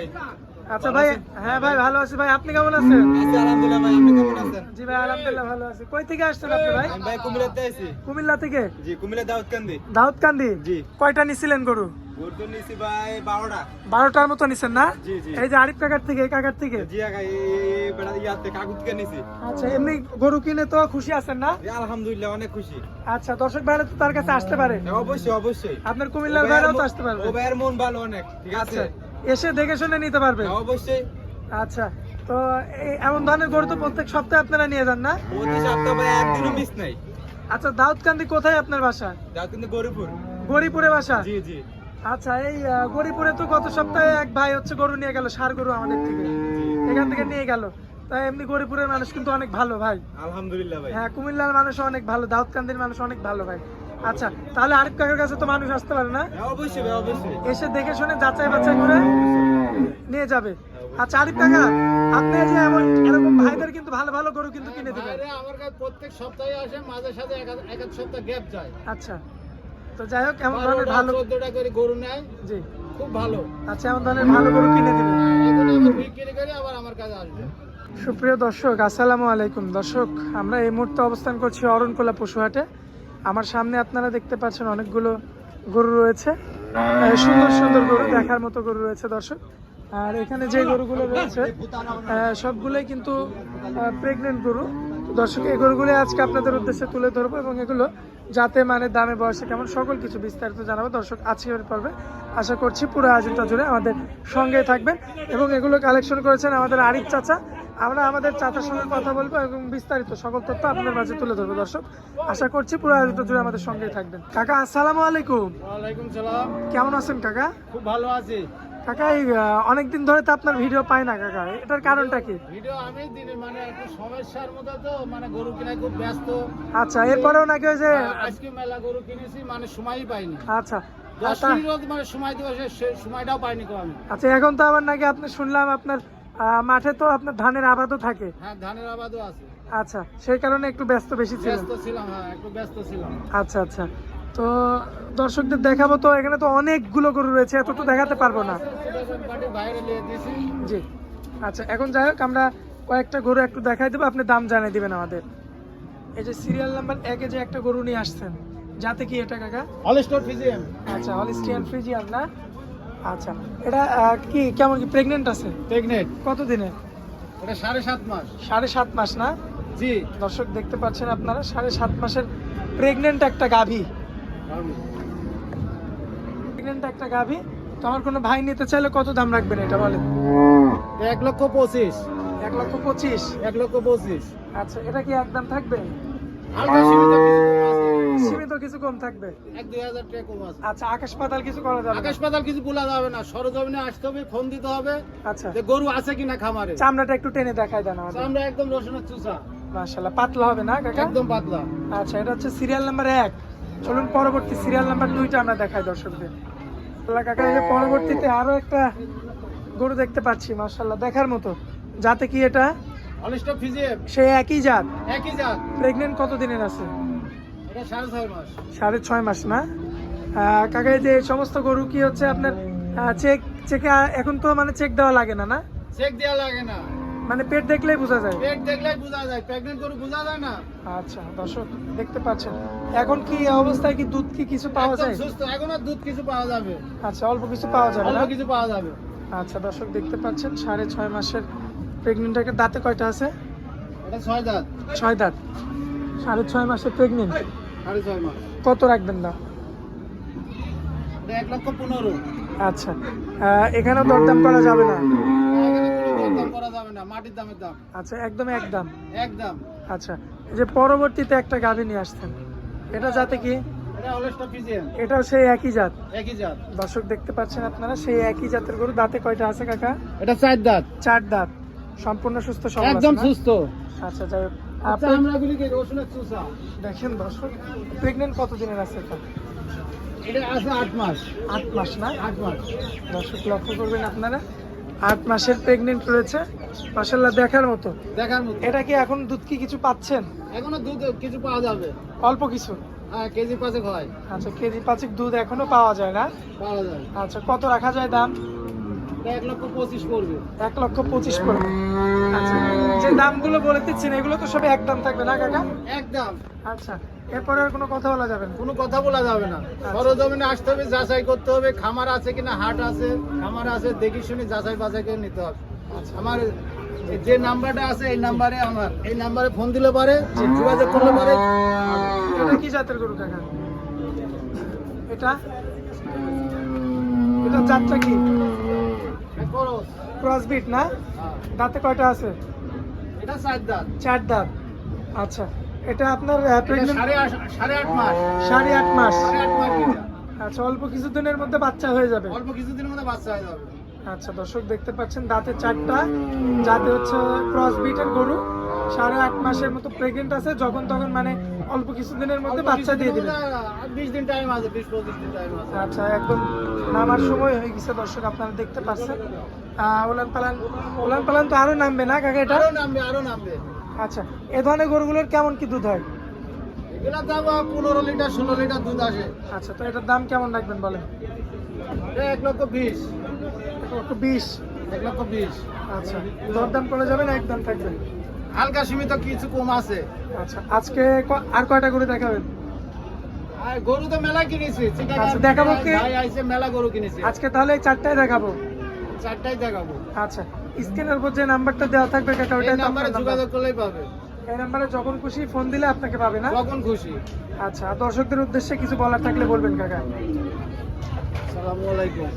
ভাই। আচ্ছা ভাই হ্যাঁ ভাই ভালো আছি। ভাই আপনি কেমন আছেন? আছি আলহামদুলিল্লাহ ভাই আপনি কেমন আছেন? জি ভাই আলহামদুলিল্লাহ ভালো আছি। কই থেকে আসছেন আপনি ভাই? আমি ভাই কুমিল্লাতে আছি কুমিল্লা থেকে? জি কুমিল্লা দাউদকান্দি। দাউদকান্দি? জি। কয়টা নিছিলেন গরু? নিছি ভাই মতো নিছেন না? জি, জি। এই যে আরিফ কাকার থেকে এই কাকার থেকে? জি আগে বেড়া ইয়াতে কাকুত থেকে নিছি। আচ্ছা এমনি গরু কিনে তো খুশি আছেন না? জি, আলহামদুলিল্লাহ অনেক খুশি। আচ্ছা দর্শক ভাইরা তো তার কাছে আসতে পারে। হ্যাঁ, অবশ্যই অবশ্যই। আপনার কুমিল্লার ভাইরাও তো আসতে পারবে। ও ভাইয়ের মন ভালো অনেক ঠিক আছে? আচ্ছা। এসে দেখে শুনে নিতে পারবে। হ্যাঁ, অবশ্যই। আচ্ছা তো এমন ধরনের গরু তো প্রত্যেক সপ্তাহে আপনারা নিয়ে যান না? প্রতি সপ্তাহ একদিনও মিস নাই। আচ্ছা দাউদকান্দি কোথায় আপনার বাসা? দাউদকান্দি গরিপুর। গরিপুরে বাসা? জি জি। আচ্ছা এই গরিপুরে তো গত সপ্তাহে এক ভাই হচ্ছে গরু নিয়ে গেল সার গরু আমাদের থেকে। এখান থেকে নিয়ে গেল। তাই এমনি গরিপুরের মানুষ কিন্তু অনেক ভালো ভাই। আলহামদুলিল্লাহ ভাই। হ্যাঁ কুমিল্লার মানুষ অনেক ভালো দাউদকান্দির মানুষ অনেক ভালো ভাই। আচ্ছা তাহলে আরিফ কাকার কাছে তো মানুষ আসতে পারে না? হ্যাঁ, অবশ্যই অবশ্যই। এসে দেখে শুনে যাচাই বাছাই করে নিয়ে যাবে। আচ্ছা আরিফ কাকা আপনি যে এমন এরকম ভাইদের কিন্তু ভালো ভালো গরু কিন্তু কিনে দিবেন। আমার কাছে প্রত্যেক সপ্তাহে আসে মাঝে সাথে এক এক সপ্তাহ গ্যাপ যায়। আচ্ছা তো যাই হোক এমন ধরনের ভালো করে গরু নেয়। জি। খুব ভালো। আচ্ছা এমন ধরনের ভালো গরু কিনে দিবেন। এখন বিক্রি করে আবার আমার কাছে আসবে। সুপ্রিয় দর্শক আসসালামু আলাইকুম। দর্শক আমরা এই মুহূর্তে অবস্থান করছি অরণকোলা পশুহাটে। আমার সামনে আপনারা দেখতে পাচ্ছেন অনেকগুলো গরু রয়েছে। সুন্দর সুন্দর গরু, দেখার মতো গরু রয়েছে দর্শক। আর এখানে যে গরুগুলো রয়েছে সবগুলোই কিন্তু প্রেগনেন্ট গরু। দর্শক, এই গরুগুলো আজকে আপনাদের উদ্দেশ্যে তুলে ধরবো এবং এগুলো যাতে মানে দামে, বয়সে কেমন, সকল কিছু বিস্তারিত জানাব দর্শক আজকের পর্বে। আশা করছি পুরো আয়োজনটা জুড়ে আমাদের সঙ্গে থাকবেন এবং এগুলো কালেকশন করেছেন আমাদের আরিফ চাচা। আমরা আমাদের চাচার সঙ্গে কথা বলব এবং বিস্তারিত সকল তথ্য আপনাদের মাঝে তুলে ধরবো দর্শক। আশা করছি পুরো আয়োজনটা জুড়ে আমাদের সঙ্গেই থাকবেন। কাকা আসসালামু আলাইকুম। ওয়ালাইকুম সালাম। কেমন আছেন কাকা? খুব ভালো আছি। কাকা অনেকদিন ধরে তো আপনার ভিডিও পাই না কাকা। এটার কারণটা কি? ভিডিও আমি দিনে মানে একটু সমস্যার মধ্যে তো মানে গরু কিনায় খুব ব্যস্ত। আচ্ছা এরপরেও নাকি ওই যে আজকে মেলা গরু কিনেছি মানে সময়ই পাইনি। আচ্ছা দশ মিনিট মানে সময় দেবো সে- সে সময়টাও পাইনি আমি। আচ্ছা এখন তো আবার নাকি আপনি শুনলাম আপনার মাঠে তো আপনার ধানের আবাদও থাকে। হ্যাঁ ধানের আবাদও আছে। আচ্ছা সেই কারণে একটু ব্যস্ত বেশি ব্যস্ত ছিলাম হ্যাঁ একটু ব্যস্ত ছিলাম। আচ্ছা আচ্ছা। তো দর্শকদের দেখাবো তো এখানে তো অনেকগুলো গরু রয়েছে এত তো দেখাতে পারব না। জি। আচ্ছা এখন যাই হোক আমরা কয়েকটা গরু একটু দেখাই দেবো আপনি দাম জানিয়ে দিবেন আমাদের। এই যে সিরিয়াল নাম্বার একে যে একটা গরু নিয়ে আসছেন যাতে কি এটা কাকা? হলস্টোর ফিজিয়াম আচ্ছা হলিস্টিয়ান ফ্রিজিয়ান না? আচ্ছা এটা কি কেমন কি প্রেগনেন্ট আছে? প্রেগনেন্ট কত দিনে এটা সাড়ে সাত মাস। সাড়ে সাত মাস না? জি। দর্শক দেখতে পাচ্ছেন আপনারা সাড়ে সাত মাসের প্রেগনেন্ট একটা গাভী। প্রেগনেন্ট একটা গাভী। তো আমার কোনো ভাই নিতে চাইলে কত দাম রাখবেন এটা বলেন? এক লক্ষ পঁচিশ। এক লক্ষ পঁচিশ? এক লক্ষ পঁচিশ। আচ্ছা এটা কি একদম থাকবে? সীমিত কিছু কম আছে। সীমিত কিছু কম থাকবে? এক দুই হাজার টাকা কম আছে। আচ্ছা আকাশ পাতাল কিছু করা যাবে আকাশ পাতাল কিছু বলা যাবে না। সরজমিনে আসতে হবে ফোন দিতে হবে আচ্ছা। যে গরু আছে কিনা খামারে। চামড়াটা একটু টেনে দেখাই দেন আমাদের। আমরা একদম রসুনের চুষা। মাশাআল্লাহ পাতলা হবে না কাকা? একদম পাতলা। আচ্ছা এটা হচ্ছে সিরিয়াল নাম্বার এক। চলুন পরবর্তী সিরিয়াল নাম্বার দুইটা আমরা দেখাই দর্শকদের। কাকা এই পরবর্তীতে আরও একটা গরু দেখতে পাচ্ছি মাশাআল্লাহ দেখার মতো। যাতে কি এটা? ফিজিয়াম সে একই জাত। একই জাত। প্রেগনেন্ট কত দিনের আছে? সাড়ে ছয় মাস। না? কাকা যে সমস্ত গরু কি হচ্ছে আপনার চেক চেকে এখন তো মানে চেক দেওয়া লাগে না না? চেক দেওয়া লাগে না। মানে পেট দেখলেই বোঝা যায়। পেট দেখলেই বোঝা যায়। প্রেগনেন্ট গরু বোঝা যায় না। আচ্ছা দর্শক দেখতে পাচ্ছেন। এখন কি অবস্থায় কি দুধ কি কিছু পাওয়া যায়? সুস্থ। এখন আর দুধ কিছু পাওয়া যাবে। আচ্ছা অল্প কিছু পাওয়া যাবে অল্প কিছু পাওয়া যাবে। আচ্ছা দর্শক দেখতে পাচ্ছেন সাড়ে ছয় মাসের প্রেগনেন্টটাকে দাঁতে কয়টা আছে? এটা ছয় দাঁত। ছয় দাঁত। সাড়ে ছয় মাসের প্রেগনেন্ট কত রাখবেন দাম এক লক্ষ পনেরো। আচ্ছা। এখানেও দরদাম করা যাবে না? এখানে দরদাম করা যাবে না মাটির দামের দাম। আচ্ছা একদম একদম একদম আচ্ছা যে পরবর্তীতে একটা গাভী নিয়ে আসছেন এটা যাতে কি? এটাও সেই একই জাত? একই জাত। দর্শক দেখতে পাচ্ছেন আপনারা সেই একই জাতের গরু। দাঁতে কয়টা আছে কাকা? এটা চার দাঁত। চার দাঁত। সম্পূর্ণ সুস্থ একদম সুস্থ। আচ্ছা যাই দেখেন দর্শক প্রেগনেন্ট কত দিনের আছে এটা? এটা আছে আট মাস। আট মাস না? আট মাস। দর্শক লক্ষ্য করবেন আপনারা আট মাসের প্রেগনেন্ট রয়েছে। মাসাল্লাহ দেখার মতো। দেখার মতো। এটা কি এখন দুধ কি কিছু পাচ্ছেন? এখনও দুধ কিছু পাওয়া যাবে। অল্প কিছু? হ্যাঁ কেজি পাঁচেক হয়। আচ্ছা কেজি পাঁচেক দুধ এখনও পাওয়া যায় না? পাওয়া যায়। আচ্ছা কত রাখা যায় দাম? এক লক্ষ পঁচিশ পড়বে। এক লক্ষ পঁচিশ পড়বে। আচ্ছা দামগুলো বলে দিচ্ছেন এগুলো তো সব একদম থাকবে না কাকা? একদম। আচ্ছা এরপরে আর কোনো কথা বলা যাবে না? কোনো কথা বলা যাবে না। সরজমিনে আসতে হবে যাচাই করতে হবে খামার আছে কিনা হাট আছে খামার আছে দেখি শুনে যাচাই বাছাই করে নিতে হবে। আমার যে নাম্বারটা আছে এই নাম্বারে আমার এই নাম্বারে ফোন দিলে পারে যোগাযোগ করলে পারে। এটা কি জাতের গরু কাকা? এটা? এটা জাতটা কি? করো ক্রসবিট না? হ্যাঁ। দাঁতে কয়টা আছে? এটা চার দাঁত। চার দাঁত। আচ্ছা এটা আপনার সাড়ে আট মাস। সাড়ে আট মাস। আচ্ছা অল্প কিছুদিনের মধ্যে বাচ্চা হয়ে যাবে। অল্প কিছুদিনের মধ্যে বাচ্চা হয়ে যাবে। আচ্ছা দর্শক দেখতে পাচ্ছেন দাঁতে চারটা। যাতে হচ্ছে ক্রস বিটের গরু। সাড়ে আট মাসের মতো প্রেগনেন্ট আছে যখন তখন মানে অল্প কিছুদিনের মধ্যে বাচ্চা দিয়ে দিবে বিশ দিন টাইম আছে বিশ পঁচিশ দিন টাইম আছে। আচ্ছা একদম নামার সময় হয়ে গেছে দর্শক আপনারা দেখতে পাচ্ছেন। উলান পালান উলান পালান তো আরও নামবে না কাকা এটা? আরও নামবে আরও নামবে। আচ্ছা এ ধরনের গরুগুলোর কেমন কি দুধ হয়? এগুলা দাম পনেরো লিটার ষোলো লিটার দুধ আসে। আচ্ছা তো এটার দাম কেমন রাখবেন বলেন? এক লক্ষ বিশ। একটু বিশ। এক লক্ষ বিশ। আচ্ছা দরদাম করে যাবেন একদম থাকবেন হালকা সীমিত কিছু কম আছে। আচ্ছা আজকে আর কয়টা গরু দেখাবেন? গরু তো মেলা কিনেছি আচ্ছা, দেখাবো কি? আইছে মেলা গরু কিনেছি। আজকে তাহলে চারটায় দেখাবো। চারটাই দেখাবো। আচ্ছা স্ক্রিনের উপর যে নাম্বারটা দেওয়া থাকবে কাকা ওটাই নাম্বারে যোগাযোগ করলেই পাবে। এই নাম্বারে যখন খুশি ফোন দিলে আপনাকে পাবে না? যখন খুশি। আচ্ছা দর্শকদের উদ্দেশ্যে কিছু বলার থাকলে বলবেন কাকা। সালামু আলাইকুম।